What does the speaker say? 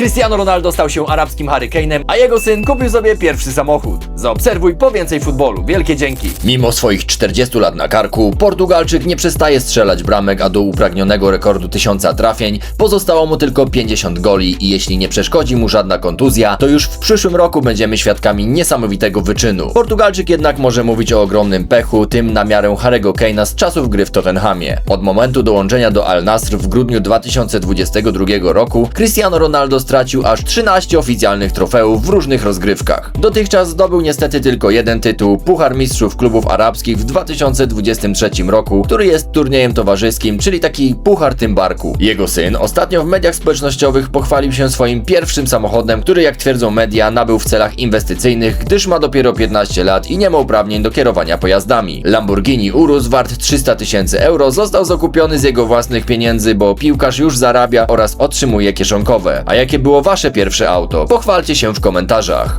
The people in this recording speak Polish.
Cristiano Ronaldo stał się arabskim Hurricane'em, a jego syn kupił sobie pierwszy samochód. Zaobserwuj po więcej futbolu. Wielkie dzięki. Mimo swoich 40 lat na karku, Portugalczyk nie przestaje strzelać bramek, a do upragnionego rekordu 1000 trafień pozostało mu tylko 50 goli i jeśli nie przeszkodzi mu żadna kontuzja, to już w przyszłym roku będziemy świadkami niesamowitego wyczynu. Portugalczyk jednak może mówić o ogromnym pechu, tym na miarę Harry'ego Kane'a z czasów gry w Tottenhamie. Od momentu dołączenia do Al Nasr w grudniu 2022 roku Cristiano Ronaldo stracił aż 13 oficjalnych trofeów w różnych rozgrywkach. Dotychczas zdobył niestety tylko jeden tytuł Puchar Mistrzów Klubów Arabskich w 2023 roku, który jest turniejem towarzyskim, czyli taki puchar tym barku. Jego syn ostatnio w mediach społecznościowych pochwalił się swoim pierwszym samochodem, który jak twierdzą media nabył w celach inwestycyjnych, gdyż ma dopiero 15 lat i nie ma uprawnień do kierowania pojazdami. Lamborghini Urus wart 300 tysięcy euro został zakupiony z jego własnych pieniędzy, bo piłkarz już zarabia oraz otrzymuje kieszonkowe. A jakie było wasze pierwsze auto? Pochwalcie się w komentarzach.